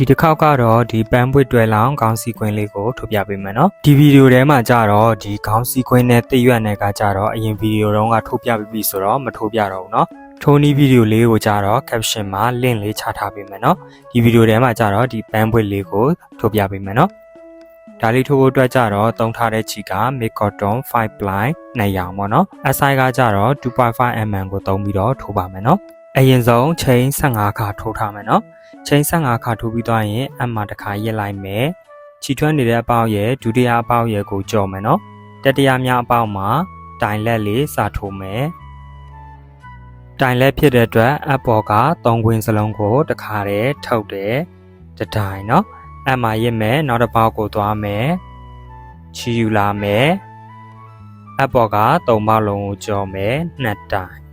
ဒီတစ်ခေါက်ကတော့ဒီပန်းပွေတွယ်လောင်ခေါင်းစီကွင်းလေးကိုထုတ်ပြပေးမယ်နော်ဒီဗီဒီယိုထဲမှာကြတော့ဒီခေါင်းစီကွင်းနဲ့တိရွက်နဲ့ကကြတော့အရင်ဗီဒီယိုတုန်းကထုတ်ပြပြီးပြီဆိုတော့မထုတ်ပြတော့ဘူးနော်ထိုးနီးဗီဒီယိုလေးကိုကြတော့ caption မှာ link လေးချထားပေးမယ်နော်ဒီဗီဒီယိုထဲမှာကြတော့ဒီပန်းပွေလေးကိုထုတ်ပြပေးမယ်နော်ဒါလေးထိုးဖို့အတွက်ကြတော့တုံးထားတဲ့ချီက mid cotton 5 ply နဲ့ရောင်ပေါ့နော် SI ကကြတော့2.5 mm ကိုသုံးပြီးတော့ထိုးပါမယ်နော် အရင်ဆုံးချိန်15ခါထိုးထားမယ်နော်ချိန်15ခါထိုးပြီးသွားရင်အမှတစ်ခါရက်လိုက်မယ်ချီထွန်းနေတဲ့အပေါက်ရဲ့ဒုတိယအပေါက်ရဲ့ကိုကြော်မယ်နော်တတိယမြောက်အပေါက်မှာတိုင်လက်လေးစာထိုးမယ်တိုင်လက်ဖြစ်တဲ့အတွက်အပေါ်က၃ခွင်းစလုံးကိုတစ်ခါတည်းထုတ်တယ်တတိုင်နော်အမှရစ်မယ်နောက်တစ်ပေါက်ကိုသွားမယ်ချီယူလာမယ်အပေါ်က၃ပေါက်လုံးကိုကြော်မယ်နှစ်တိုင်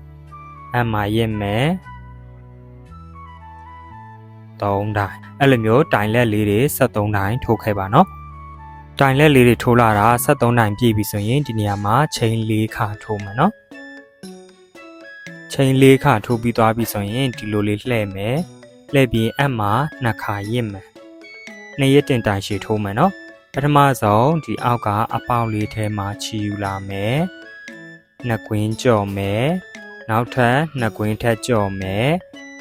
အမှရစ်မယ်3တိုင်အဲ့လိုမျိုးတိုင်လက်လေးတွေ73တိုင်ထိုးခဲ့ပါနော်တိုင်လက်လေးတွေထိုးလာတာ73တိုင်ပြည့်ပြီဆိုရင်ဒီနေရာမှာချိန်၄ခါထိုးမယ်နော်ချိန်၄ခါထိုးပြီးသွားပြီဆိုရင်ဒီလိုလေးလှည့်မယ်လှည့်ပြီးအမှနှစ်ခါရစ်မယ်နှစ်ရက်တင်တိုင်ရှည်ထိုးမယ်နော်ပထမဆုံးဒီအောက်ကအပေါက်လေးထဲမှာချီယူလာမယ်နှစ်ကွင်းကြော်မယ် နောက်ထပ်နှစ်ကွင်းထပ်ကြော်မယ်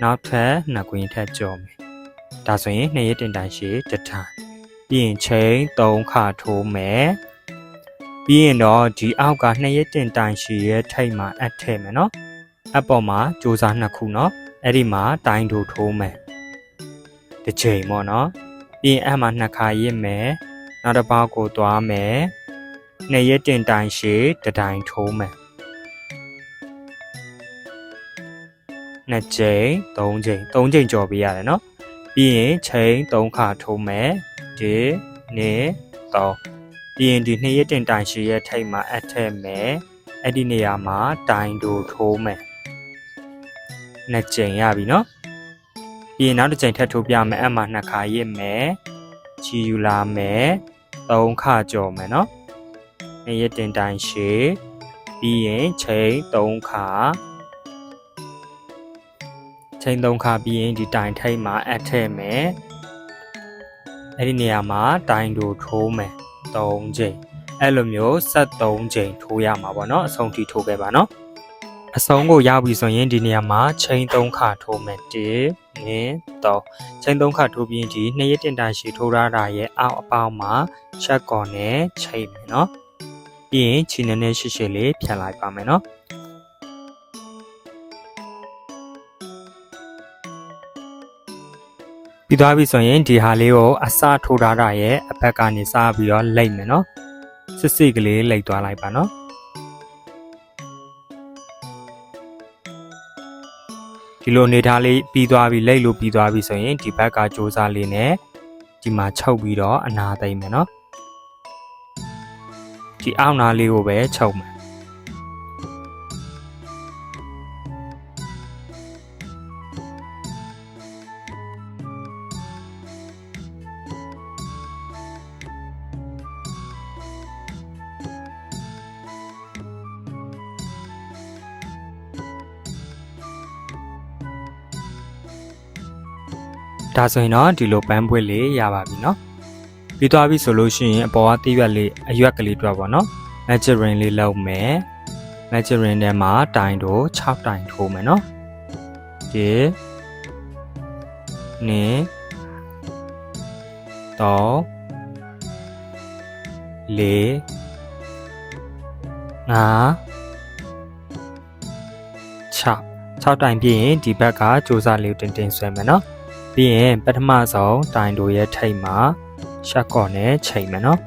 နောက်ထပ်နှစ်ကွင်းထပ်ကြော်မယ်ဒါဆိုရင်နှစ်ရက်တင်တိုင်ရှည်တစ်ထိုင်ပြီးရင်ချိန်3ခါထိုးမယ်ပြီးရင်တော့ဒီအောက်ကနှစ်ရက်တင်တိုင်ရှည်ရဲ့ထိတ်မှာအပ်ထည့်မယ်နော်အပေါ်မှာစူးစားနှစ်ခုနော်အဲ့ဒီမှာတိုင်တို့ထိုးမယ်တစ်ချိန်ပေါ့နော်ပြီးရင်အမှနှစ်ခါရစ်မယ်နောက်တစ်ပေါက်ကိုသွားမယ်နှစ်ရက်တင်တိုင်ရှည်တစ်တိုင်ထိုးမယ် နှစ်ချိန်သုံးချိန်သုံးချိန်ကြော်ပေးရတယ်နော်ပြီးရင်ချိန်3ခါထိုးမယ်ဒီနေ3ပြီးရင်ဒီနှစ်ရက်တင်တိုင်ရှိရဲ့ထိတ်မှာအပ်ထည့်မယ်အဲ့ဒီနေရာမှာတိုင်တို့ထိုးမယ်နှစ်ချိန်ရပြီနော်ပြီးရင်နောက်တစ်ချိန်ထပ်ထိုးပြမယ်အမှနှစ်ခါရစ်မယ်ချီယူလာမယ်3ခါကြော်မယ်နော်နှစ်ရက်တင်တိုင်ရှိပြီးရင်ချိန်3ခါ ချိန်သုံးခါပြီးရင်ဒီတိုင်ထိတ်မှာအပ်ထည့်မယ်အဲ့ဒီနေရာမှာတိုင်တို့ထိုးမယ်၃ချိန်အဲ့လိုမျိုး73ချိန်ထိုးရမှာပေါ့နော်အဆုံးထိထိုးခဲ့ပါနော်အဆုံးကိုရောက်ပြီဆိုရင်ဒီနေရာမှာချိန်၃ခါထိုးမယ်1 2 3ချိန်၃ခါထိုးပြီးရင်ဒီနှစ်ရက်တင်တိုင်ရှည်ထိုးရတာရဲ့အောက်အပေါက်မှာချက်ကော်နဲ့ချိန်မယ်နော်ပြီးရင်ခြေနဲ့နဲ့ရှည်ရှည်လေးဖြတ်လိုက်ပါမယ်နော် ပြီးသွားပြီဆိုရင်ဒီဟာလေးကိုအစထိုးထားတာရဲ့အဘက်ကနေစပြီးတော့လိမ့်မယ်နော်စစ်စစ်ကလေးလိမ့်သွားလိုက်ပါနော်ဒီလိုနေထားလေးပြီးသွားပြီလိမ့်လို့ပြီးသွားပြီဆိုရင်ဒီဘက်ကစူးစမ်းလေးနဲ့ဒီမှာချုပ်ပြီးတော့အနာသိမ့်မယ်နော်ဒီအောက်နာလေးကိုပဲချုပ်မယ် ဒါဆိုရင်တော့ဒီလိုပန်းပွေလေးရပါပြီเนาะပြီးသွားပြီဆိုလို့ရှိရင်အပေါ်ကတိရွက်လေးအရွက်ကလေးတွေ့ပါเนาะ magic ring လေးလောက်မယ် magic ring ထဲမှာတိုင်တို့6တိုင်ထိုးမယ်เนาะဒီနေတော့လေးငါ6 6တိုင်ပြည့်ရင်ဒီဘက်ကစူးစမ်းလေးကိုတင်တင်ဆွဲမယ်เนาะ ပြီးရင်ပထမဆုံးတိုင်တို့ရဲ့ထိတ်မှာရှက်ကော့နဲ့ချိန်မယ်နော်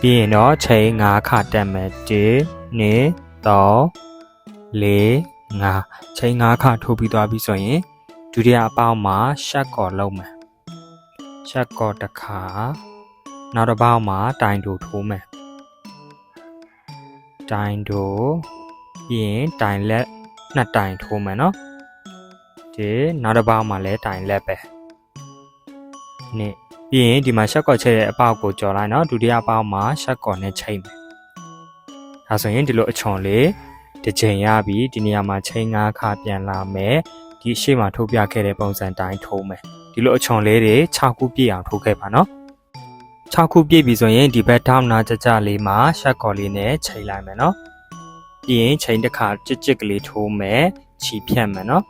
ပြီးရင်တော့ချိန်9ခါတက်မယ်1 2 3 4 5ချိန်9ခါထိုးပြီးသွားပြီဆိုရင်ဒုတိယအပေါင်းမှာရှက်ကော့လုံးမယ်ရှက်ကော့တစ်ခါနောက်တစ်ပေါင်းမှာတိုင်တို့ထိုးမယ်တိုင်တို့ပြီးရင်တိုင်လက်နှစ်တိုင်ထိုးမယ်နော် ဒီနောက်တစ်ပေါက်မှာလဲတိုင်လက်ပဲနှစ်ပြီးရင်ဒီမှာရှက်ကော့ချက်ရဲ့အပေါက်ကိုကြော်လိုက်နော်ဒုတိယပေါက်မှာရှက်ကော့နဲ့ချိန်မယ်ဒါဆိုရင်ဒီလိုအချွန်လေးတစ်ချိန်ရပြီဒီနေရာမှာချိန်၅ခါပြန်လာမယ်ဒီရှေ့မှာထုတ်ပြခဲ့တဲ့ပုံစံတိုင်းထိုးမယ်ဒီလိုအချွန်လေးတွေ6ခုပြည့်အောင်ထိုးခဲ့ပါနော်6ခုပြည့်ပြီဆိုရင်ဒီဘက်ထောင်းနာကြကြလေးမှာရှက်ကော်လေးနဲ့ချိန်လိုက်မယ်နော်ပြီးရင်ချိန်တစ်ခါကြစ်ကြစ်ကလေးထိုးမယ်ခြီဖြတ်မယ်နော်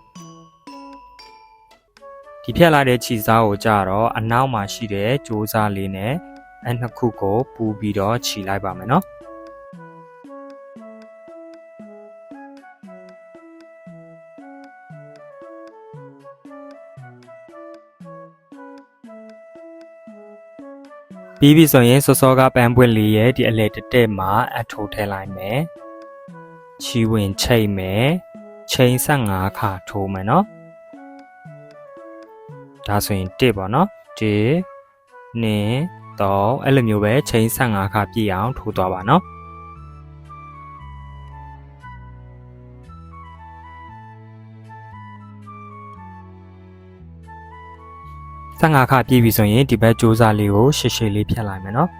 ဒီဖြတ်လာတဲ့ခြီစားကိုကြတော့အနောက်မှာရှိတဲ့ကြိုးစားလေးနဲ့အဲ့နှစ်ခုကိုပူပြီးတော့ခြီလိုက်ပါမယ်နော်ပြီးပြီဆိုရင်စောစောကပန်းပွင့်လေးရဲ့ဒီအလေတက်တက်မှာအထိုးထည့်လိုက်မယ်ချီဝင်ချိတ်မယ်ချိန်15ခါထိုးမယ်နော် ဒါဆိုရင်1ပေါ့နော်1 2 3အဲ့လိုမျိုးပဲချိန်15ခါပြည့်အောင်ထိုးသွားပါနော်15ခါပြည့်ပြီဆိုရင်ဒီဘက်စူးစမ်းလေးကိုရှည်ရှည်လေးဖြတ်လိုက်မယ်နော်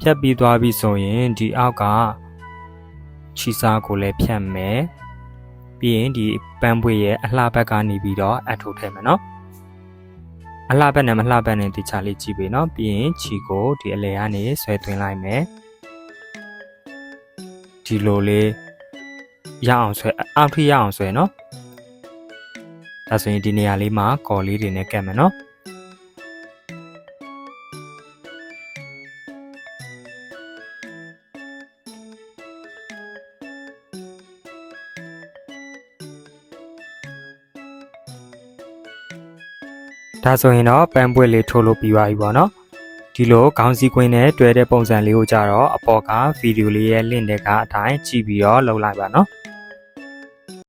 ဖြတ်ပြီးသွားပြီဆိုရင်ဒီအောက်ကခြီစားကိုလည်းဖြတ်မယ်ပြီးရင်ဒီပန်းပွေရဲ့အလှဘက်ကနေပြီးတော့အထုတ်ထည့်မယ်နော် အလှဘက်နဲ့မလှဘက်နဲ့ဒီချာလေးကြည့်ပေးနော်ပြီးရင်ခြီကိုဒီအလဲကနေဆွဲသွင်းလိုက်မယ်ဒီလိုလေးရအောင်ဆွဲအောက်ထိရအောင်ဆွဲနော်ဒါဆိုရင်ဒီနေရာလေးမှာကော်လေးတွေနဲ့ကတ်မယ်နော် ဒါဆိုရင်တော့ပန်းပွက်လေးထိုးလို့ပြီးပါပြီပေါ့နော်ဒီလိုခေါင်းစည်းကွင်းနဲ့တွဲတဲ့ပုံစံလေးကိုကြတော့အပေါ်ကဗီဒီယိုလေးရဲ့ link တွေကအတိုင်းကြည့်ပြီးတော့လုပ်လိုက်ပါနော်